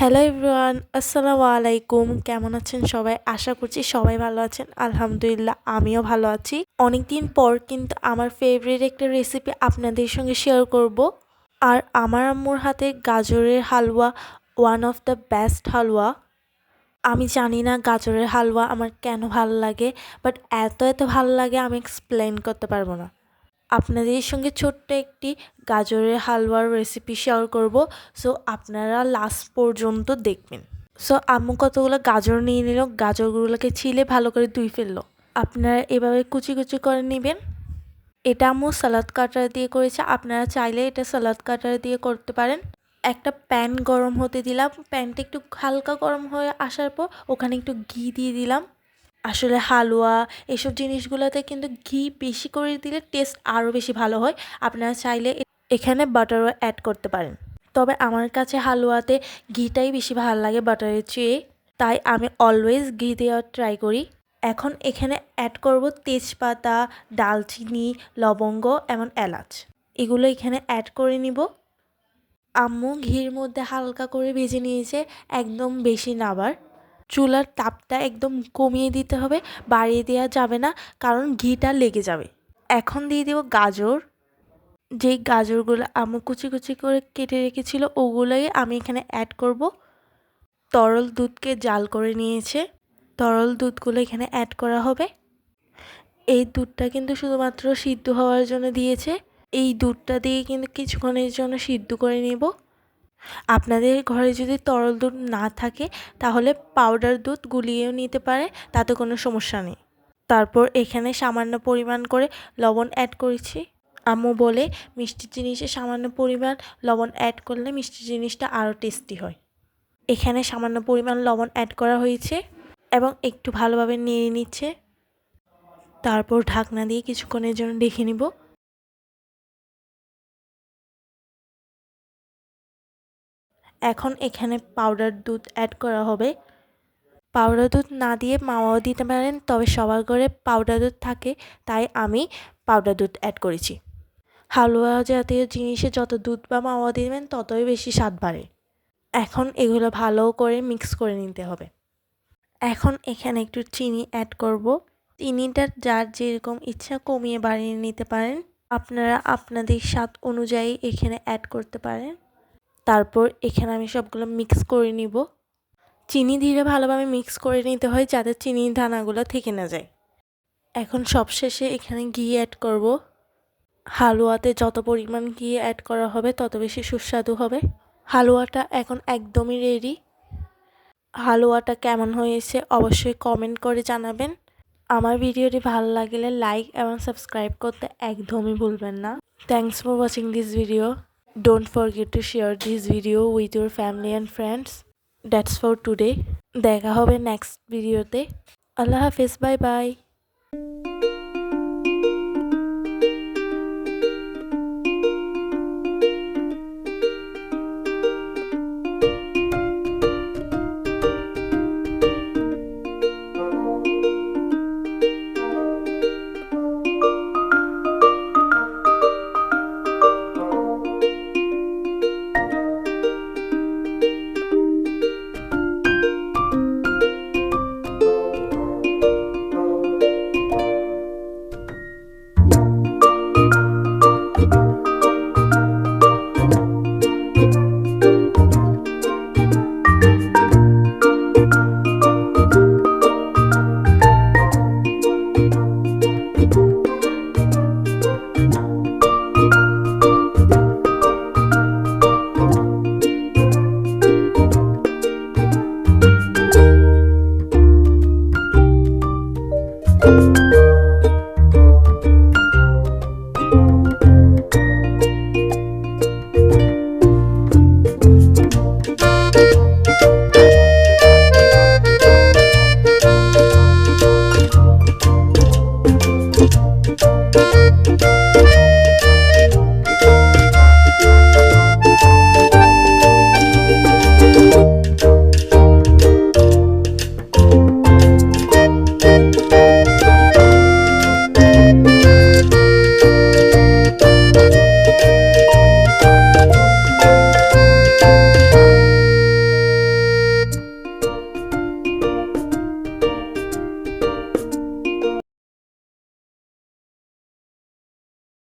Hello everyone আসসালামু আলাইকুম। কেমন আছেন সবাই? আশা করছি সবাই ভালো আছেন। আলহামদুলিল্লাহ, আমিও ভালো আছি। অনেকদিন পর কিন্তু আমার ফেভারিট একটা রেসিপি আপনাদের সঙ্গে শেয়ার করব। আর আমার আম্মুর হাতে গাজরের halwa one of the best halwa. আমি জানি না গাজরের হালুয়া আমার কেন ভালো লাগে বাট এত এত ভালো লাগে আমি এক্সপ্লেন করতে পারব না। আপনাদের সঙ্গে ছোট্ট একটি গাজরের হালুয়ার রেসিপি শেয়ার করব। সো আপনারা লাস্ট পর্যন্ত দেখবেন। সো আম্মু কতগুলো গাজর নিয়ে নিল, গাজরগুলোকে ছিলে ভালো করে ধুই ফেলল। আপনারা এভাবে কুচি কুচি করে নেবেন। এটা আম্মু সালাদ কাটার দিয়ে করেছে। আপনারা চাইলে এটা সালাদ কাটার দিয়ে করতে পারেন। একটা প্যান গরম হতে দিলাম। প্যানটা একটু হালকা গরম হয়ে আসার পর ওখানে একটু ঘি দিয়ে দিলাম। আসলে হালুয়া, এসব জিনিসগুলোতে কিন্তু ঘি বেশি করে দিলে টেস্ট আরও বেশি ভালো হয়। আপনারা চাইলে এখানে বাটারও অ্যাড করতে পারেন। তবে আমার কাছে হালুয়াতে ঘিটাই বেশি ভালো লাগে বাটারের চেয়ে। তাই আমি অলওয়েজ ঘি দেওয়ার ট্রাই করি। এখন এখানে অ্যাড করব তেজপাতা, ডালচিনি, লবঙ্গ, এমন এলাচ। এগুলো এখানে অ্যাড করে নিব। আম্মু ঘির মধ্যে হালকা করে ভেজে নিয়েছে, একদম বেশি নাবার চুলার তাপটা একদম কমিয়ে দিতে হবে, বাড়িয়ে দেওয়া যাবে না, কারণ ঘিটা লেগে যাবে। এখন দিয়ে দেবো গাজর। যেই গাজরগুলো আম্মু কুচি কুচি করে কেটে রেখেছিল, ওগুলোই আমি এখানে অ্যাড করব। তরল দুধকে জাল করে নিয়েছে। তরল দুধগুলো এখানে অ্যাড করা হবে। এই দুধটা কিন্তু শুধুমাত্র সিদ্ধ হওয়ার জন্য দিয়েছে। এই দুধটা দিয়ে কিন্তু কিছুক্ষণের জন্য সিদ্ধ করে নেব। আপনাদের ঘরে যদি তরল দুধ না থাকে, তাহলে পাউডার দুধ গুলিয়েও নিতে পারে, তাতে কোনো সমস্যা নেই। তারপর এখানে সামান্য পরিমাণ করে লবণ অ্যাড করেছি। আম্মু বলে, মিষ্টি জিনিসে সামান্য পরিমাণ লবণ অ্যাড করলে মিষ্টি জিনিসটা আরও টেস্টি হয়। এখানে সামান্য পরিমাণ লবণ অ্যাড করা হয়েছে এবং একটু ভালোভাবে নেড়ে নিচ্ছে। তারপর ঢাকনা দিয়ে কিছুক্ষণের জন্য দেখে নিব। এখন এখানে পাউডার দুধ অ্যাড করা হবে। পাউডার দুধ না দিয়ে মাওয়াও দিতে পারেন, তবে সবার ঘরে পাউডার দুধ থাকে, তাই আমি পাউডার দুধ অ্যাড করেছি। হালুয়া জাতীয় জিনিসে যত দুধ বা মাওয়া দিবেন, ততই বেশি স্বাদ বাড়ে। এখন এগুলো ভালো করে মিক্স করে নিতে হবে। এখন এখানে একটু চিনি অ্যাড করব। চিনিটা যার যেরকম ইচ্ছা কমিয়ে বাড়িয়ে নিতে পারেন। আপনারা আপনাদের স্বাদ অনুযায়ী এখানে অ্যাড করতে পারেন। তারপর এখানে আমি সবগুলো মিক্স করে নিব। চিনি ধীরে ভালোভাবে মিক্স করে নিতে হয় যাতে চিনির দানাগুলো থেকে না যায়। এখন সবশেষে এখানে ঘি অ্যাড করব। হালুয়াতে যত পরিমাণ ঘি অ্যাড করা হবে তত বেশি সুস্বাদু হবে। হালুয়াটা এখন একদমই রেডি হালুয়াটা কেমন হয়েছে অবশ্যই কমেন্ট করে জানাবেন। আমার ভিডিওটি ভালো লাগলে লাইক এবং সাবস্ক্রাইব করতে একদমই ভুলবেন না। Thanks for watching this video don't forget to share this video with your family and friends that's for today দেখা হবে নেক্সট ভিডিওতে আল্লাহ হাফিজ বাই বাই